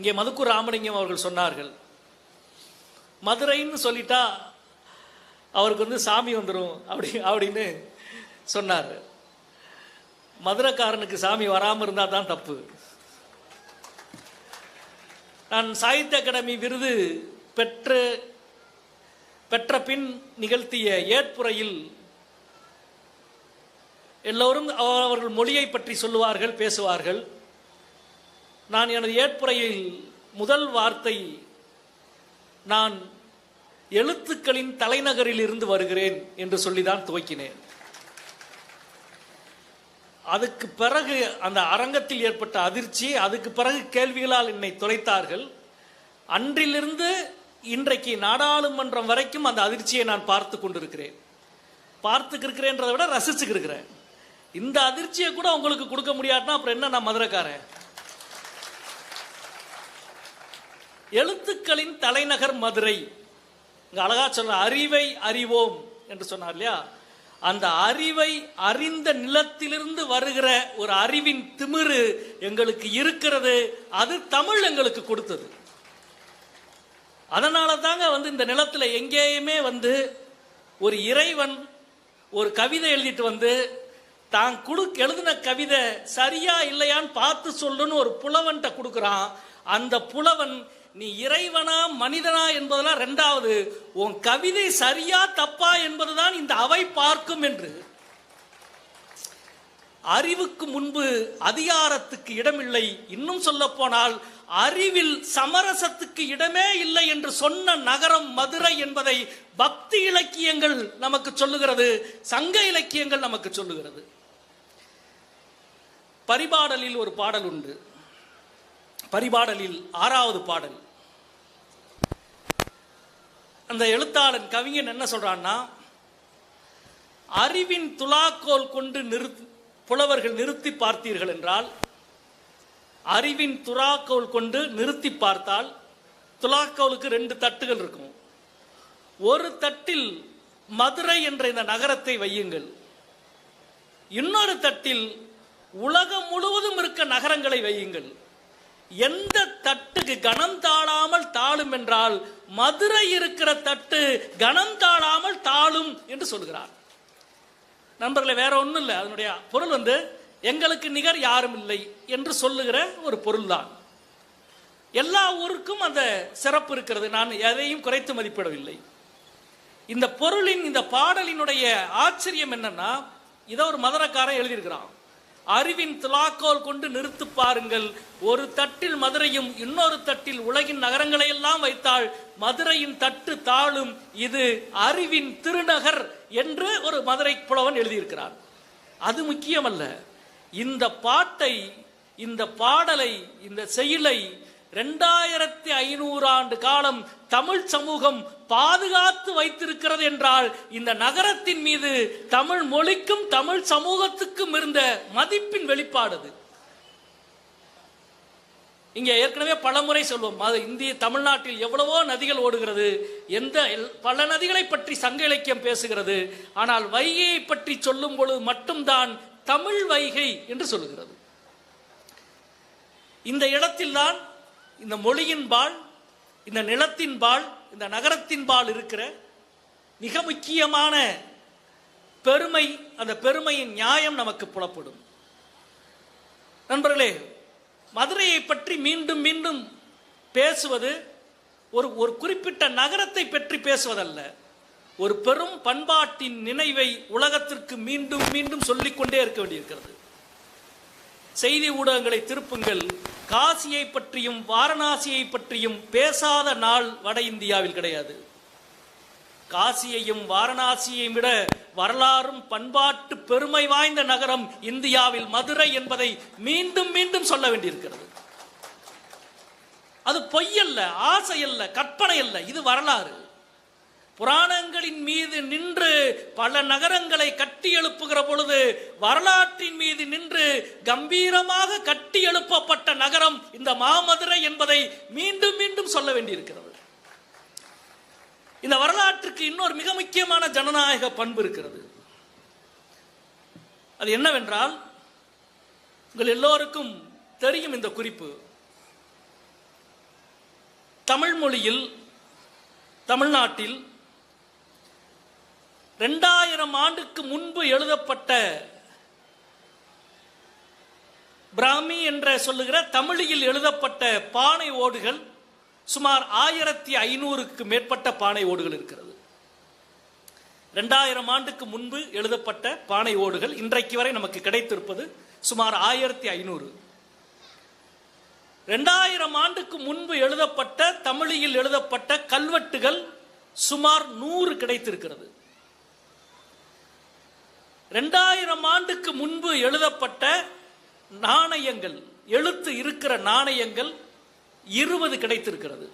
இங்கே மதுக்கூர் ராமலிங்கம் அவர்கள் சொன்னார்கள். மதுரைன்னு சொல்லிட்டா அவருக்கு வந்து சாமி வந்துடும் அப்படி அப்படின்னு சொன்னார். மதுரைக்காரனுக்கு சாமி வராமல் இருந்தால் தான் தப்பு. நான் சாகித்ய அகாடமி விருது பெற்று பெற்ற பின் நிகழ்த்திய ஏற்புரையில் எல்லோரும் அவர்கள் மொழியை பற்றி சொல்லுவார்கள் பேசுவார்கள். நான் எனது ஏற்புரையில் முதல் வார்த்தை நான் எழுத்துக்களின் தலைநகரில் இருந்து வருகிறேன் என்று சொல்லிதான் துவக்கினேன். அதுக்கு பிறகு அந்த அரங்கத்தில் ஏற்பட்ட அதிர்ச்சி அதுக்கு பிறகு கேள்விகளால் என்னை துளைத்தார்கள் அன்றிலிருந்து இன்றைக்கு நாடாளுமன்றம் வரைக்கும் அந்த அதிர்ச்சியை நான் பார்த்து கொண்டிருக்கிறேன். பார்த்துக்கிருக்கிறேன்றதை விட ரசிச்சுக்கிருக்கிறேன். இந்த அதிர்ச்சியை கூட உங்களுக்கு கொடுக்க முடியாதுன்னா அப்புறம் என்ன நான் மதுரைக்காரன்? எழுத்துக்களின் தலைநகர் மதுரை. இங்கே அழகா சொல்ற அறிவை அறிவோம் என்று சொன்னார் இல்லையா? அந்த அறிவை அறிந்த நிலத்திலிருந்து வருகிற ஒரு அறிவின் திமிரு எங்களுக்கு இருக்கிறது அது தமிழ் எங்களுக்கு கொடுத்தது. அதனால தாங்க வந்து இந்த நிலத்தில் எங்கேயுமே வந்து ஒரு இறைவன் ஒரு கவிதை எழுதிட்டு வந்து தான் குடு எழுதின கவிதை சரியா இல்லையான்னு பார்த்து சொல்லுன்னு ஒரு புலவன்கிட்ட கொடுக்குறான். அந்த புலவன் நீ இறைவனா மனிதனா என்பதெல்லாம் ரெண்டாவது உன் கவிதை சரியா தப்பா என்பதுதான் இந்த அவை பார்க்கும் என்று. அறிவுக்கு முன்பு அதிகாரத்துக்கு இடமில்லை. இன்னும் சொல்ல போனால் அறிவில் சமரசத்துக்கு இடமே இல்லை என்று சொன்ன நகரம் மதுரை என்பதை பக்தி இலக்கியங்கள் நமக்கு சொல்லுகிறது சங்க இலக்கியங்கள் நமக்கு சொல்லுகிறது. பரிபாடலில் ஒரு பாடல் உண்டு. பரிபாடலில் ஆறாவது பாடல். அந்த எழுத்தாளன் கவிஞன் என்ன சொல்றான்னா அறிவின் துலாக்கோல் கொண்டு நிறுத்தி புலவர்கள் நிறுத்தி பார்த்தீர்கள் என்றால் அறிவின் துலாக்கோல் கொண்டு நிறுத்தி பார்த்தால் துலாக்கோலுக்கு ரெண்டு தட்டுகள் இருக்கும். ஒரு தட்டில் மதுரை என்ற இந்த நகரத்தை வையுங்கள். இன்னொரு தட்டில் உலகம் முழுவதும் இருக்க நகரங்களை வையுங்கள். எந்த தட்டுக்கு கணம் தாழாமல் தாழும் என்றால் மதுரை இருக்கிற தட்டு கணம் தாழாமல் தாழும் என்று சொல்கிறார். நண்பர்களே வேற ஒன்றும் இல்லை. அதனுடைய பொருள் வந்து எங்களுக்கு நிகர் யாரும் இல்லை என்று சொல்லுகிற ஒரு பொருள்தான். எல்லா ஊருக்கும் அந்த சிறப்பு இருக்கிறது. நான் எதையும் குறைத்து மதிப்பிடவில்லை. இந்த பொருளின் இந்த பாடலினுடைய ஆச்சரியம் என்னன்னா இதை ஒரு மதுரக்காரன் எழுதியிருக்கிறான். அறிவின் துலாக்கோல் கொண்டு நிறுத்து பாருங்கள். ஒரு தட்டில் மதுரையும் இன்னொரு தட்டில் உலகின் நகரங்களை எல்லாம் வைத்தால் மதுரையின் தட்டு தாழும். இது அறிவின் திருநகர் என்று ஒரு மதுரை புலவன் எழுதியிருக்கிறார். அது முக்கியமல்ல. இந்த பாட்டை இந்த பாடலை இந்த செயலை ரெண்டாயிரத்தி ஐநூறு ஆண்டு காலம் தமிழ் சமூகம் பாதுகாத்து வைத்திருக்கிறது என்றால் இந்த நகரத்தின் மீது தமிழ் மொழிக்கும் தமிழ் சமூகத்துக்கும் இருந்த மதிப்பின் வெளிப்பாடு அது. ஏற்கனவே பலமுறை சொல்வோம் அது இந்திய தமிழ்நாட்டில் எவ்வளவோ நதிகள் ஓடுகிறது எந்த எல்- பல நதிகளை பற்றி சங்க இலக்கியம் பேசுகிறது ஆனால் வைகையை பற்றி சொல்லும் பொழுது மட்டும்தான் தமிழ் வைகை என்று சொல்லுகிறது இந்த இடத்தில்தான் இந்த மொழியின் பால் இந்த நிலத்தின் பால் இந்த நகரத்தின் பால் இருக்கிற மிக முக்கியமான பெருமை அந்த பெருமையின் நியாயம் நமக்கு புலப்படும். நண்பர்களே மதுரையை பற்றி மீண்டும் மீண்டும் பேசுவது ஒரு ஒரு குறிப்பிட்ட நகரத்தை பற்றி பேசுவதல்ல. ஒரு பெரும் பண்பாட்டின் நினைவை உலகத்திற்கு மீண்டும் மீண்டும் சொல்லிக்கொண்டே இருக்க வேண்டியிருக்கிறது. செய்தி ஊடகங்களை திருப்புங்கள். காசியை பற்றியும் வாரணாசியை பற்றியும் பேசாத நாள் வட இந்தியாவில் கிடையாது. காசியையும் வாரணாசியையும் விட வரலாறும் பண்பாட்டு பெருமை வாய்ந்த நகரம் இந்தியாவில் மதுரை என்பதை மீண்டும் மீண்டும் சொல்ல வேண்டியிருக்கிறது. அது பொய்யல்ல ஆசை அல்ல கற்பனை அல்ல இது வரலாறு. புராணங்களின் மீது நின்று பல நகரங்களை கட்டி எழுப்புகிற பொழுது வரலாற்றின் மீது நின்று கம்பீரமாக கட்டி எழுப்பப்பட்ட நகரம் இந்த மாமதுரை என்பதை மீண்டும் மீண்டும் சொல்ல வேண்டியிருக்கிறது. இந்த வரலாற்றுக்கு இன்னொரு மிக முக்கியமான ஜனநாயக பண்பு இருக்கிறது. அது என்னவென்றால் உங்கள் எல்லோருக்கும் தெரியும் இந்த குறிப்பு. தமிழ் மொழியில் தமிழ்நாட்டில் ரெண்டாயிரம் ஆண்டுக்கு முன்பு எழுதப்பட்ட பிராமி என்ற சொல்லுகிற தமிழில் எழுதப்பட்ட பானை ஓடுகள் சுமார் ஆயிரத்தி ஐநூறுக்கு மேற்பட்ட பானை ஓடுகள் இருக்கிறது. ரெண்டாயிரம் ஆண்டுக்கு முன்பு எழுதப்பட்ட பானை ஓடுகள் இன்றைக்கு வரை நமக்கு கிடைத்திருப்பது சுமார் ஆயிரத்தி ஐநூறு. ரெண்டாயிரம் ஆண்டுக்கு முன்பு எழுதப்பட்ட தமிழில் எழுதப்பட்ட கல்வெட்டுகள் சுமார் நூறு கிடைத்திருக்கிறது. ரெண்டாயிரம் ஆண்டுக்கு முன்பு எழுதப்பட்ட நாணயங்கள் எழுத்து இருக்கிற நாணயங்கள் இருபது கிடைத்திருக்கிறது.